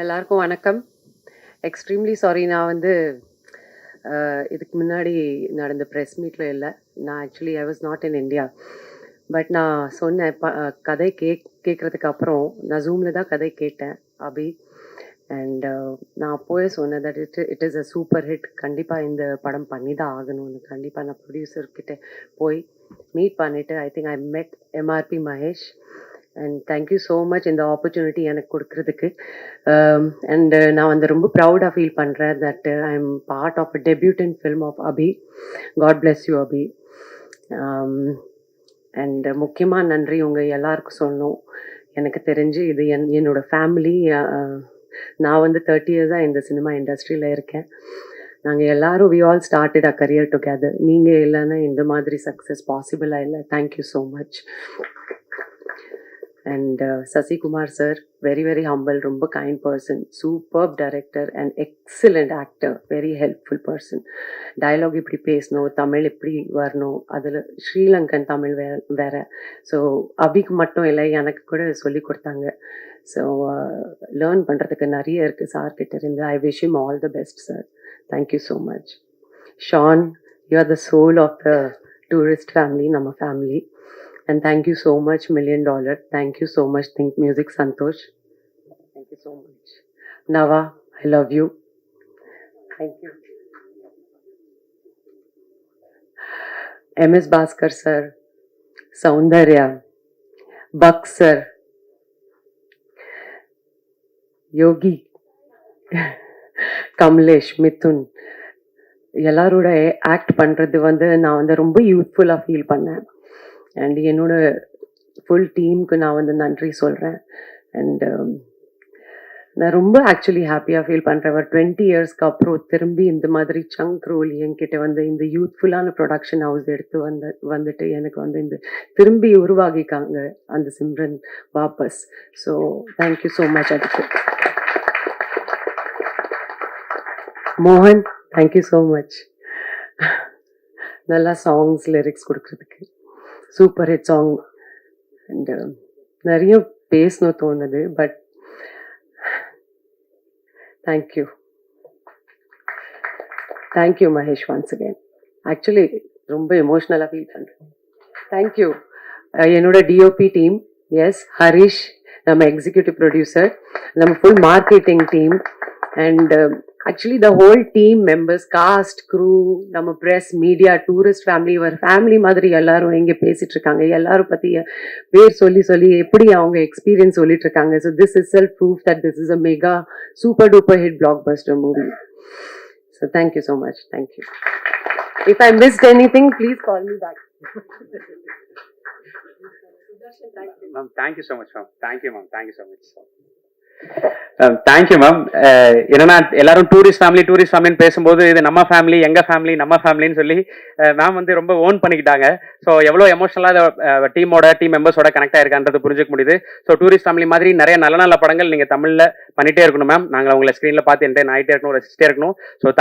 எல்லாருக்கும் வணக்கம். Extremely sorry நான் வந்து இதுக்கு முன்னாடி நடந்த ப்ரெஸ் மீட்டில் இல்லை. நான் actually I was not in India but நான் சொன்னேன் ப கதை கேக் கேட்குறதுக்கு அப்புறம் நான் ஜூமில் தான் கதை கேட்டேன் அபி. அண்ட் நான் அப்போவே சொன்னேன் that it it is a super hit கண்டிப்பாக இந்த படம் பண்ணி தான் ஆகணும்னு கண்டிப்பாக நான் ப்ரொடியூசர்கிட்ட போய் மீட் பண்ணிவிட்டு I think I met MRP Mahesh and thank you so much இந்த ஆப்பர்ச்சுனிட்டி எனக்கு கொடுக்கறதுக்கு. அண்ட் um, uh, நான் வந்து ரொம்ப ப்ரௌடாக ஃபீல் பண்ணுறேன் that I am part of a debutant film of Abhi God bless you Abhi and முக்கியமாக நன்றி உங்கள் எல்லாருக்கும் சொல்லணும். எனக்கு தெரிஞ்சு இது என் என்னோட ஃபேமிலி uh, நான் வந்து தேர்ட்டி இயர்ஸாக இந்த சினிமா இண்டஸ்ட்ரியில் இருக்கேன். நாங்கள் எல்லாரும் we all started a career together நீங்கள் இல்லைன்னா இந்த மாதிரி சக்ஸஸ் பாசிபிளாக இல்லை. Thank you so much and Sasikumar sir very very humble ரொம்ப kind person super director and excellent actor very helpful person dialogue இப்படி பேசணும் தமிழ் இப்படி வரணும் அதில் ஸ்ரீலங்கன் தமிழ் வே வேற. ஸோ அபிக்கு மட்டும் இல்லை எனக்கு கூட சொல்லி கொடுத்தாங்க. ஸோ லேர்ன் uh, பண்ணுறதுக்கு நிறைய இருக்குது சார்கிட்ட இருந்து. I wish him all the best sir thank you so much Sean you are the soul of the tourist family நம்ம family and thank you so much million dollar thank you so much think music santosh thank you so much nava i love you thank you ms bhaskar sir soundarya buck sir yogi Kamlesh Mithun எல்லாரோட act பண்ணுறது வந்து நான் வந்து ரொம்ப யூத்ஃபுல்லாக feel பண்ணேன் and என்னோட full டீமுக்கு நான் வந்து நன்றி சொல்கிறேன் அண்ட் um, நான் ரொம்ப ஆக்சுவலி ஹாப்பியாக ஃபீல் பண்ணுறேன் ஒரு டுவெண்ட்டி இயர்ஸ்க்கு அப்புறம் திரும்பி இந்த மாதிரி சங்க் ரோல் என்கிட்ட வந்து இந்த யூத்ஃபுல்லான ப்ரொடக்ஷன் ஹவுஸ் எடுத்து வந்து வந்துட்டு எனக்கு வந்து இந்த திரும்பி உருவாகிக்காங்க அந்த சிம்ரன் வாபஸ். ஸோ தேங்க்யூ ஸோ மச் அதுக்கு மோகன் தேங்க்யூ ஸோ மச் நல்லா சாங்ஸ் லிரிக்ஸ் கொடுக்குறதுக்கு. சூப்பர் ஹிட் சாங் அண்ட் நிறைய பேசணும் தோணுது but thank you thank you Mahesh once again actually ரொம்ப எமோஷ்னலாக ஃபீல் பண்ணுறேன் தேங்க்யூ என்னோட டிஓபி டீம் எஸ் ஹரிஷ் நம்ம எக்ஸிக்யூட்டிவ் ப்ரொடியூசர் நம்ம full marketing team and actually the whole team members cast crew நம்ம ப்ரெஸ் மீடியா டூரிஸ்ட் ஃபேமிலி ஒரு family மாதிரி எல்லாரும் இங்கே பேசிட்டு இருக்காங்க. எல்லாரும் பற்றி பேர் சொல்லி சொல்லி எப்படி அவங்க எக்ஸ்பீரியன்ஸ் சொல்லிட்டு இருக்காங்க. So this is self proof that this is a mega super duper hit blockbuster movie so thank you so much thank you if I missed anything please call me back ma'am thank you so much ma'am thank you ma'am thank you so much Um, thank you ma'am uh, என்னன்னா எல்லாரும் tourist family tourist ஃபேமிலின்னு பேசும்போது இது நம்ம family எங்க family நம்ம ஃபேமிலின்னு சொல்லி uh, ma'am வந்து ரொம்ப ஓன் பண்ணிக்கிட்டாங்க. ஸோ எவ்வளோ எமோஷனலாக டீமோட டீம் மெம்பர்ஸோட கனெக்ட் ஆயிருக்கான்றது புரிஞ்சுக்க முடியுது. ஸோ டூரிஸ்ட் ஃபேமிலி மாதிரி நிறைய நல்ல நல்ல படங்கள் நீங்கள் தமிழில் பண்ணிட்டே இருக்கணும் மேம் நாங்கள் உங்களை ஸ்க்ரீனில் பார்த்து என்டர்டைன் ஆகிட்டே இருக்கணும் ரசிச்சிட்டே இருக்கணும். ஸோ